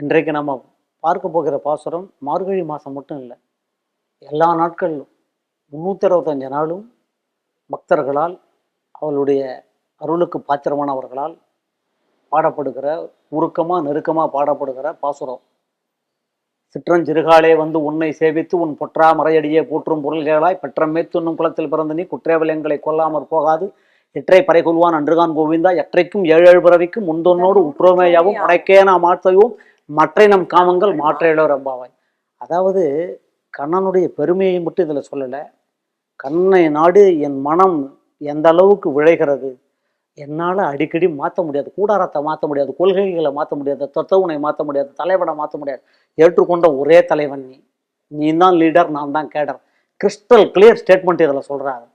இன்றைக்கு நம்ம பார்க்க போகிற பாசுரம் மார்கழி மாதம் மட்டும் இல்லை. எல்லா நாட்களிலும் முந்நூற்றி அறுபத்தஞ்சு நாளும் பக்தர்களால் அவளுடைய அருளுக்கு பாத்திரமானவர்களால் பாடப்படுகிற உருக்கமாக நெருக்கமாக பாடப்படுகிற பாசுரம். சிற்றஞ்சிறுகாலே வந்து உன்னை சேவித்து உன் பொற்றா மறையடியே போற்றும் பொருள்களாய் பெற்றமே துண்ணும் குளத்தில் பிறந்த நீ குற்றேவலங்களை கொல்லாமற் போகாது. எற்றை பறை கொள்வான் அன்றுகான் கோவிந்தா. எற்றைக்கும் ஏழு பிறவிக்கும் முந்தொன்னோடு உற்றோமேயாவும் உடைக்கே நாம் ஆட்சையும் மற்றை நம் காமங்கள் மாற்றையிலோ ரம்பாவாய். அதாவது கண்ணனுடைய பெருமையை மட்டும் இதில் சொல்லலை. கண்ணை நாடு என் மனம் எந்த அளவுக்கு விளைகிறது என்னால் அடிக்கடி மாற்ற முடியாது. கூடாரத்தை மாற்ற முடியாது. கொள்கைகளை மாற்ற முடியாது. தத்துவனை மாற்ற முடியாது. தலைவனை மாற்ற முடியாது. ஏற்றுக்கொண்ட ஒரே தலைவன் நீ. நீ தான் லீடர் நான் தான் கேடர். கிறிஸ்டல் கிளியர் ஸ்டேட்மெண்ட் இதில் சொல்கிறாரு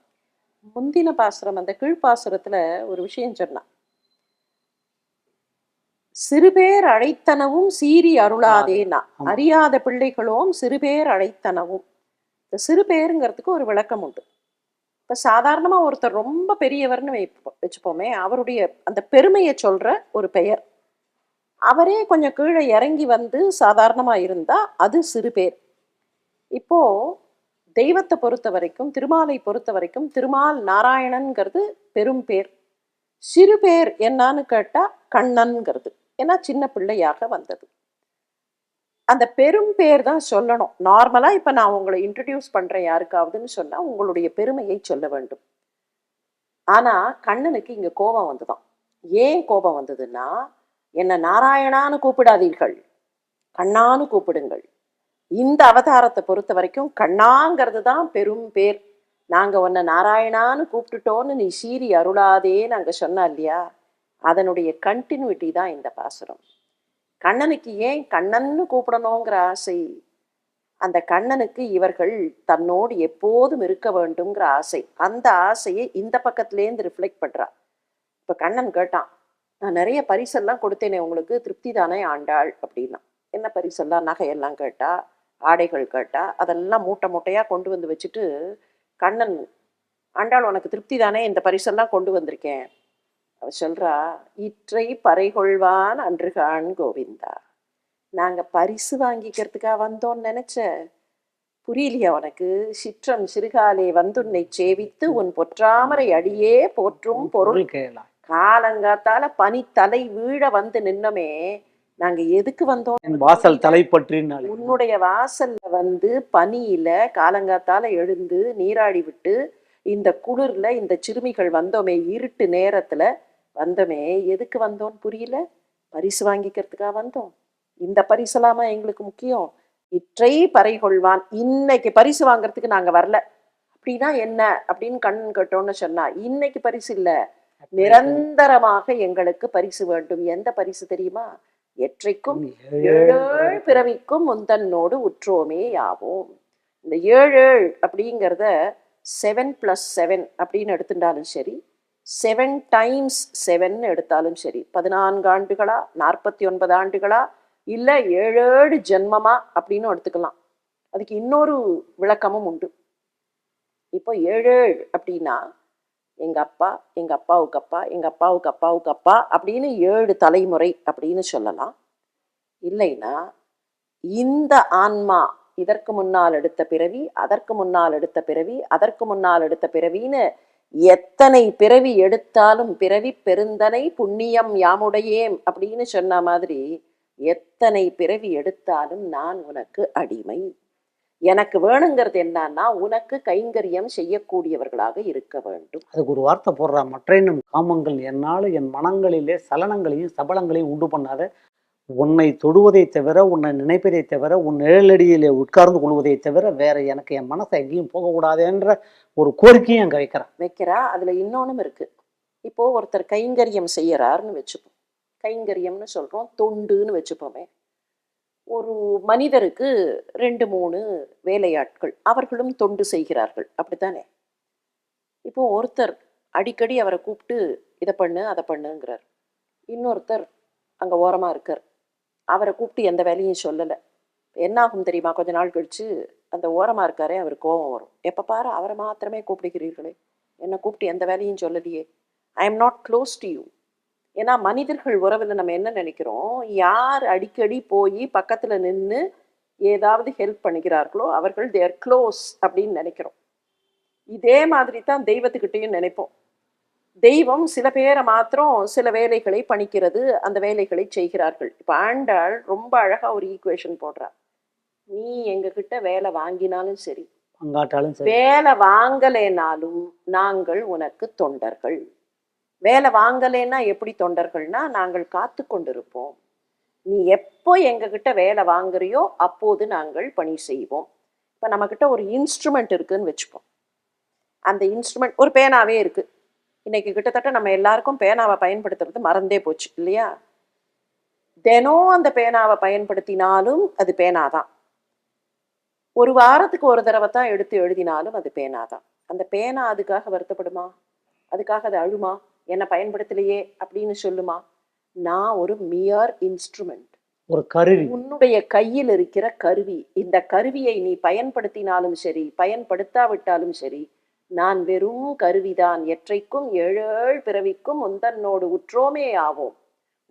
முந்தின பாசுரம் அந்த கீழ்ப்பாசுரத்தில் ஒரு விஷயம் சொன்னான். சிறுபேர் அழைத்தனவும் சீறி அருளாதேனா. அறியாத பிள்ளைகளோம் சிறுபேர் அழைத்தனவும் இந்த சிறுபேருங்கிறதுக்கு ஒரு விளக்கம் உண்டு. இப்ப சாதாரணமா ஒருத்தர் ரொம்ப பெரியவர்னு வைப்போம் வச்சுப்போமே அவருடைய அந்த பெருமையை சொல்ற ஒரு பெயர். அவரே கொஞ்சம் கீழே இறங்கி வந்து சாதாரணமா இருந்தா அது சிறுபேர். இப்போ தெய்வத்தை பொறுத்த வரைக்கும் திருமாலை பொறுத்த வரைக்கும் திருமால் நாராயணன்கிறது பெரும் பேர் சிறு பேர் என்னன்னு கேட்டா கண்ணன்கிறது ஏன்னா சின்ன பிள்ளையாக வந்தது. அந்த பெரும் பேர் தான் சொல்லணும். நார்மலா இப்ப நான் உங்களை இன்ட்ரடியூஸ் பண்றேன் யாருக்காவதுன்னு சொன்னா உங்களுடைய பெருமையை சொல்ல வேண்டும். ஆனா கண்ணனுக்கு இங்க கோபம் வந்துதான். ஏன் கோபம் வந்ததுன்னா என்ன நாராயணான்னு கூப்பிடாதீர்கள். கண்ணான்னு கூப்பிடுங்கள். இந்த அவதாரத்தை பொறுத்த வரைக்கும் கண்ணாங்கிறது தான் பெரும் பேர். நாங்கள் உன்னை நாராயணான்னு கூப்பிட்டுட்டோன்னு நீ சீரி அருளாதே அங்கே சொன்னா இல்லையா? அதனுடைய கண்டினியூட்டி தான் இந்த பாசுரம். கண்ணனுக்கு ஏன் கண்ணன்னு கூப்பிடணுங்கிற ஆசை? அந்த கண்ணனுக்கு இவர்கள் தன்னோடு எப்போதும் இருக்க வேண்டுங்கிற ஆசை. அந்த ஆசையை இந்த பக்கத்துலேருந்து ரிஃப்ளெக்ட் பண்ணுறா இப்போ கண்ணன் கேட்டான் நான் நிறைய பரிசெல்லாம் கொடுத்தேனே உங்களுக்கு திருப்தி தானே ஆண்டாள்? அப்படின்னா என்ன பரிசெல்லாம்? நகையெல்லாம் கேட்டா ஆடைகள் கேட்டா அதெல்லாம் மூட்டை மூட்டையாக கொண்டு வந்து வச்சுட்டு கண்ணன் ஆண்டாள் உனக்கு திருப்தி தானே இந்த பரிசெல்லாம் கொண்டு வந்திருக்கேன். அவ சொல்றா இற்றை பறைகொள்வான் அன்றுகான் கோவிந்தா. நாங்க பரிசு வாங்கிக்கிறதுக்கா வந்தோம்னு நினைச்ச? புரியலையா உனக்கு? சிற்றம் சிறுகாலே வந்துன்னை சேவித்து உன் பொற்றாமரை அடியே போற்றும் பொருள். காலங்காத்தால பனி தலை வீழ வந்து நின்னோமே நாங்க எதுக்கு வந்தோம்? வாசல் தலைப்பற்றினாலே உன்னுடைய வாசல்ல வந்து பனியில காலங்காத்தால எழுந்து நீராடி விட்டு இந்த குளிர்ல இந்த சிறுமிகள் வந்தோமே இருட்டு நேரத்துல வந்தோமே எதுக்கு வந்தோம் புரியல. பரிசு வாங்கிக்கிறதுக்கா வந்தோம். இந்த பரிசலாமா எங்களுக்கு முக்கியம். இற்றை பறை கொள்வான். இன்னைக்கு பரிசு வாங்குறதுக்கு நாங்க வரல. அப்படின்னா என்ன? அப்படின்னு கண் கேட்டோன்னு சொன்னா இன்னைக்கு பரிசு இல்ல. நிரந்தரமாக எங்களுக்கு பரிசு வேண்டும். எந்த பரிசு தெரியுமா? எற்றைக்கும் ஏழு பிறவிக்கும் முந்தன்னோடு உற்றோமே யாவோம். இந்த ஏழு அப்படிங்கிறத செவன் பிளஸ் செவன் அப்படின்னு எடுத்துட்டாலும் சரி செவன் டைம்ஸ் செவன் எடுத்தாலும் சரி. பதினான்கு ஆண்டுகளா? நாற்பத்தி ஒன்பது ஆண்டுகளா? இல்லை ஏழேழு ஜென்மமா? அப்படின்னு எடுத்துக்கலாம். அதுக்கு இன்னொரு விளக்கமும் உண்டு. இப்போ ஏழேழு அப்படின்னா எங்கள் அப்பா எங்கள் அப்பாவுக்கு அப்பா எங்கள் அப்பாவுக்கு அப்பாவுக்கு அப்பா அப்படின்னு ஏழு தலைமுறை அப்படின்னு சொல்லலாம். இல்லைன்னா இந்த ஆன்மா இதற்கு முன்னால் எடுத்த பிறவி அதற்கு முன்னால் எடுத்த பிறவி அதற்கு முன்னால் எடுத்த பிறவின்னு எத்தனை பிறவி எடுத்தாலும் பிறவி பெருந்தனை புண்ணியம் யாமுடையேம் அப்படின்னு சொன்ன மாதிரி எத்தனை பிறவி எடுத்தாலும் நான் உனக்கு அடிமை. எனக்கு வேணுங்கிறது என்னன்னா உனக்கு கைங்கரியம் செய்யக்கூடியவர்களாக இருக்க வேண்டும். அதுக்கு ஒரு வார்த்தை போடுறா மற்றேனும் காமங்கள் என்னால் என் மனங்களிலே சலனங்களையும் சபலங்களையும் உண்டு பண்ணாத உன்னை தொடுவதை தவிர உன்னை நினைப்பதை தவிர உன் நிழலடியிலே உட்கார்ந்து கொள்வதை தவிர வேற எனக்கு என் மனசை எங்கேயும் போகக்கூடாதுன்ற ஒரு கோரிக்கையும் அங்கே வைக்கிறான். வைக்கிறா. அதுல இன்னொன்னும் இருக்கு. இப்போ ஒருத்தர் கைங்கரியம் செய்யறாருன்னு வச்சுப்போம். கைங்கரியம்னு சொல்றோம். தொண்டுன்னு வச்சுப்போமே. ஒரு மனிதருக்கு ரெண்டு மூணு வேலையாட்கள் அவர்களும் தொண்டு செய்கிறார்கள். அப்படித்தானே? இப்போ ஒருத்தர் அடிக்கடி அவரை கூப்பிட்டு இதை பண்ணு அதை பண்ணுங்கிறார். இன்னொருத்தர் அங்கே ஓரமாக இருக்கார். அவரை கூப்பிட்டு எந்த வேலையும் சொல்லலை. என்ன ஆகும் தெரியுமா? கொஞ்ச நாள் கழிச்சு அந்த ஓரமாக இருக்காரே அவர் கோபம் வரும். எப்போ பாரு அவரை மாத்திரமே கூப்பிடுகிறீர்களே. என்னை கூப்பிட்டு எந்த வேலையும் சொல்லலையே. I am not close to you ஏன்னா மனிதர்கள் உறவில் நம்ம என்ன நினைக்கிறோம்? யார் அடிக்கடி போய் பக்கத்தில் நின்று ஏதாவது ஹெல்ப் பண்ணுகிறார்களோ அவர்கள் தேர் க்ளோஸ் அப்படின்னு நினைக்கிறோம். இதே மாதிரி தான் தெய்வத்துக்கிட்டேயும் நினைப்போம். தெய்வம் சில பேரை மாத்திரம் சில வேலைகளை பணிக்கிறது அந்த வேலைகளை செய்கிறார்கள். இப்போ ஆண்டாள் ரொம்ப அழகாக ஒரு ஈக்குவேஷன் போடுறார் நீ எங்ககிட்ட வேலை வாங்கினாலும் சரி. பங்காட்டாலும் வேலை வாங்கலைனாலும் நாங்கள் உனக்கு தொண்டர்கள். வேலை வாங்கலைன்னா எப்படி தொண்டர்கள்னா நாங்கள் காத்து கொண்டிருப்போம். நீ எப்போ எங்ககிட்ட வேலை வாங்குறியோ அப்போது நாங்கள் பணி செய்வோம். இப்போ நம்மக்கிட்ட ஒரு இன்ஸ்ட்ருமெண்ட் இருக்குன்னு வச்சுப்போம் அந்த இன்ஸ்ட்ருமெண்ட் ஒரு பேனாவே இருக்கு. இன்னைக்கு கிட்டத்தட்ட நம்ம எல்லாருக்கும் பேனாவை பயன்படுத்துறது மறந்தே போச்சு இல்லையா? தினம் அந்த பேனாவை பயன்படுத்தினாலும் அது பேனாதான். ஒரு வாரத்துக்கு ஒரு தடவை தான் எடுத்து எழுதினாலும் அது பேனா தான் அந்த பேனா அதுக்காக வருத்தப்படுமா? அதுக்காக அது அழுமா? என்னை பயன்படுத்தலையே அப்படின்னு சொல்லுமா? நான் ஒரு மியர் இன்ஸ்ட்ருமெண்ட் ஒரு கருவி. உன்னுடைய கையில் இருக்கிற கருவி. இந்த கருவியை நீ பயன்படுத்தினாலும் சரி பயன்படுத்தாவிட்டாலும் சரி நான் வெறும் கருவிதான். எற்றைக்கும் ஏழேழ் பிறவிக்கும் உந்தன்னோடு உற்றோமே ஆவோம்.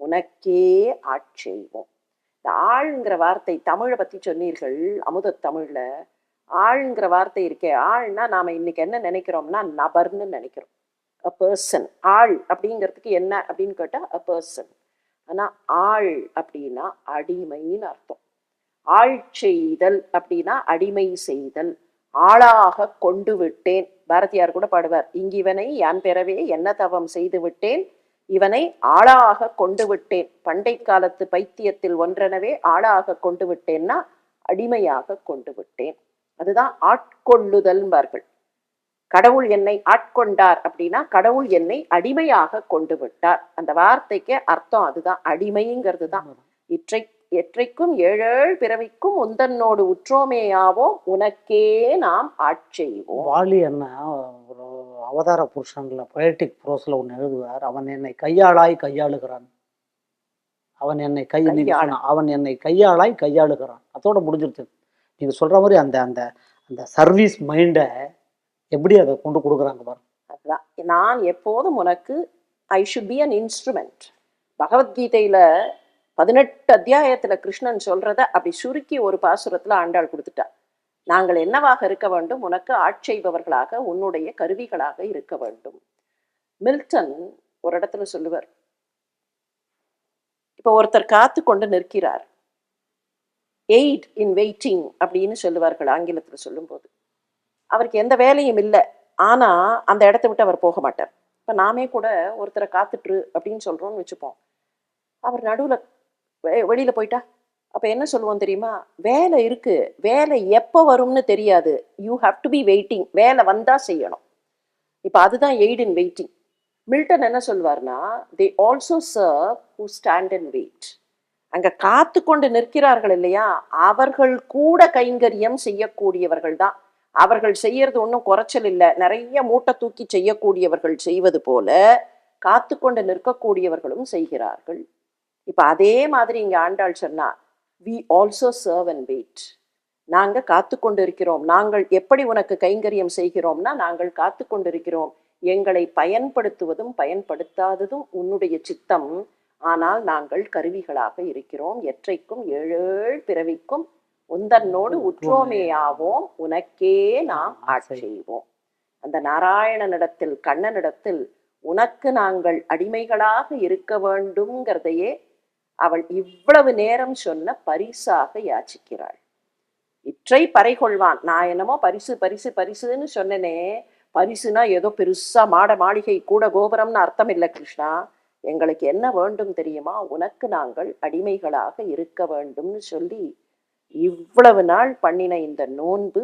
உனக்கே ஆட்செய்வோம் இந்த ஆள்ங்கிற வார்த்தை தமிழை பற்றி சொன்னீர்கள் அமுத தமிழில். ஆழ்ங்கிற வார்த்தை இருக்கே ஆள்னா நாம் இன்னைக்கு என்ன நினைக்கிறோம்னா நபர்னு நினைக்கிறோம். அ பர்சன் ஆள் அப்படிங்கிறதுக்கு என்ன அப்படின்னு கேட்டால் அ பர்சன் ஆனால் ஆள் அப்படின்னா அடிமைன்னு அர்த்தம். ஆள் செய்தல் அப்படின்னா அடிமை செய்தல். ஆளாக கொண்டு விட்டேன். பாரதியார் கூட பாடுவார் இங்கிவனை யான் பெறவே என்ன தவம் செய்து விட்டேன் இவனை ஆளாக கொண்டு விட்டேன். பண்டை காலத்து பைத்தியத்தில் ஒன்றெனவே ஆளாக கொண்டு விட்டேன்னா அடிமையாக கொண்டு விட்டேன். அதுதான் ஆட்கொள்ளுதல்பார்கள். கடவுள் என்னை ஆட்கொண்டார் அப்படின்னா கடவுள் என்னை அடிமையாக கொண்டு விட்டார். அந்த வார்த்தைக்கு அர்த்தம் அதுதான். அடிமைங்கிறது தான் இற்றை எற்றைக்கும் ஏழேழ் பிறவிக்கும் உந்தன்னோடு உற்றோமேயாவோம். உனக்கே நாம் ஆட்செய்வோம். வாலி என்ன அவதார புருஷன்ல பொயட்டிக் ப்ரோஸ்ல ஒன்று எழுதுவார் அவன் என்னை கையாளாய் கையாளுகிறான். அவன் என்னை கை அவன் என்னை கையாளாய் கையாளுகிறான். அதோட முடிஞ்சிருச்சு நீங்க சொல்ற மாதிரி அந்த அந்த அந்த சர்வீஸ் மைண்டை எப்படி அதை கொண்டு கொடுக்குறாங்க பாருங்க. அதுதான் நான் எப்போதும் உனக்கு I should be an instrument பகவத்கீதையில பதினெட்டு அத்தியாயத்துல கிருஷ்ணன் சொல்றத அப்படி சுருக்கி ஒரு பாசுரத்துல ஆண்டாள் கொடுத்துட்டா. நாங்கள் என்னவாக இருக்க வேண்டும்? உனக்கு ஆட்செய்பவர்களாக உன்னுடைய கருவிகளாக இருக்க வேண்டும். மில்டன் ஒரு இடத்துல சொல்லுவார். இப்போ ஒருத்தர் காத்து கொண்டு நிற்கிறார். எய்ட் இன் வெயிட்டிங் அப்படின்னு சொல்லுவார்கள் ஆங்கிலத்தில் சொல்லும்போது. அவருக்கு எந்த வேலையும் இல்லை. ஆனா அந்த இடத்த விட்டு அவர் போக மாட்டார். இப்போ நாமே கூட ஒருத்தரை காத்துட்ரு அப்படின்னு சொல்றோம்னு வச்சுப்போம். அவர் நடுவில் வெளியில் வெளியில போயிட்டா? அப்போ என்ன சொல்லுவோம் தெரியுமா? வேலை இருக்கு. வேலை எப்போ வரும்னு தெரியாது. You have to be waiting வேலை வந்தால் செய்யணும். இப்போ அதுதான் எய்ட் இன் வெயிட்டிங் மில்டன் என்ன சொல்வார்னா they also serve who stand and wait அங்கே காத்து கொண்டு நிற்கிறார்கள் இல்லையா? அவர்கள் கூட கைங்கரியம் செய்யக்கூடியவர்கள் தான். அவர்கள் செய்யறது ஒன்றும் குறைச்சல் இல்லை. நிறைய மூட்டை தூக்கி செய்யக்கூடியவர்கள் செய்வது போல காத்து கொண்டு நிற்கக்கூடியவர்களும் செய்கிறார்கள். இப்போ அதே மாதிரி இங்கே ஆண்டாள் சொன்னா we also serve and wait நாங்க காத்து கொண்டு இருக்கிறோம் நாங்கள் எப்படி உனக்கு கைங்கரியம் செய்கிறோம்னா நாங்கள் காத்து கொண்டிருக்கிறோம். எங்களை பயன்படுத்துவதும் பயன்படுத்தாததும் உன்னுடைய சித்தம். ஆனால் நாங்கள் கருவிகளாக இருக்கிறோம். எற்றைக்கும் ஏழேழ் பிறவிக்கும் உந்தன்னோடு உற்றோமேயாவோம். உனக்கே நாம் ஆட்செய்வோம் அந்த நாராயணனிடத்தில் கண்ணனிடத்தில் உனக்கு நாங்கள் அடிமைகளாக இருக்க வேண்டும்ங்கிறதையே அவள் இவ்வளவு நேரம் சொன்ன பரிசாக யாச்சிக்கிறாள். இற்றை பறை கொள்வான். நான் என்னமோ பரிசு பரிசு பரிசுன்னு சொன்னனே. பரிசுனா ஏதோ பெருசா மாட மாளிகை கூட கோபுரம்னு அர்த்தம் இல்லை கிருஷ்ணா. எங்களுக்கு என்ன வேண்டும் தெரியுமா? உனக்கு நாங்கள் அடிமைகளாக இருக்க வேண்டும்னு சொல்லி இவ்வளவு நாள் பண்ணின இந்த நோன்பு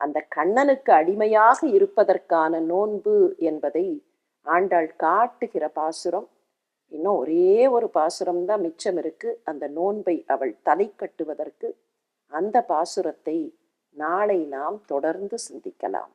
அந்த கண்ணனுக்கு அடிமையாக இருப்பதற்கான நோன்பு என்பதை ஆண்டாள் காட்டுகிற பாசுரம் இன்னும் ஒரே ஒரு பாசுரம் தான் மிச்சம் இருக்கு. அந்த நோன்பை அவள் தலை கட்டுவதற்கு அந்த பாசுரத்தை நாளை நாம் தொடர்ந்து சிந்திக்கலாம்.